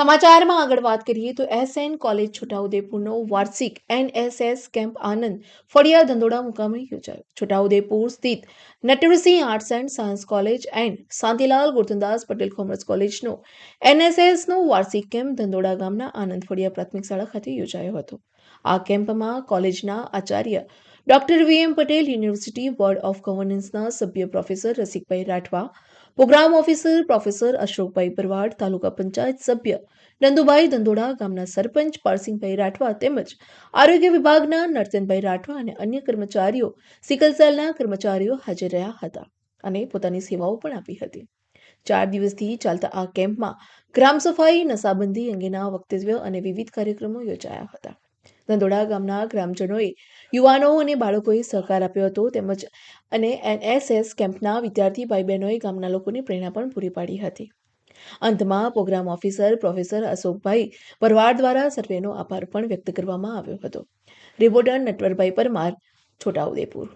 સમાચારમાં આગળ વાત કરીએ તો એસએન કોલેજ છોટાઉદેપુરનો વાર્ષિક એનએસએસ કેમ્પ આનંદ ફળિયા ધંધોડા મુકામે યોજાયો. છોટાઉદેપુર સ્થિત Natwarsinh arts and science college and Shantilal Gordhandas Patel commerce કોલેજનો એનએસએસનો વાર્ષિક કેમ્પ ધંધોડા ગામના આનંદ ફળિયા પ્રાથમિક શાળા ખાતે યોજાયો હતો. આ કેમ્પમાં કોલેજના Acharya doctor V M Patel university board of ગવર્નન્સના સભ્ય professor Rasikbhai Rathwa program officer professor Ashokbhai Parwad taluka panchayat સભ્ય નંદુભાઈ દંદોડા, ગામના સરપંચ પારસિંગભાઈ રાઠવા તેમજ આરોગ્ય વિભાગના નરસિંહભાઈ રાઠવા અને અન્ય કર્મચારીઓ, સિકલ સેલના કર્મચારીઓ હાજર રહ્યા હતા અને પોતાની સેવાઓ પણ આપી હતી. ચાર દિવસથી ચાલતા આ કેમ્પમાં ગ્રામ સફાઈ, નશાબંધી અંગેના વક્તવ્ય અને વિવિધ કાર્યક્રમો યોજાયા હતા. દંદોડા ગામના ગ્રામજનોએ યુવાનો અને બાળકોએ સહકાર આપ્યો હતો તેમજ અને એનએસએસ કેમ્પના વિદ્યાર્થી ભાઈ બહેનોએ ગામના લોકોને પ્રેરણા પણ પૂરી પાડી હતી. અંતમાં program officer professor Ashokbhai Parwar દ્વારા સર્વેનો આભાર પણ વ્યક્ત કરવામાં આવ્યો હતો. રિપોર્ટર નટવરભાઈ પરમાર, છોટાઉદેપુર.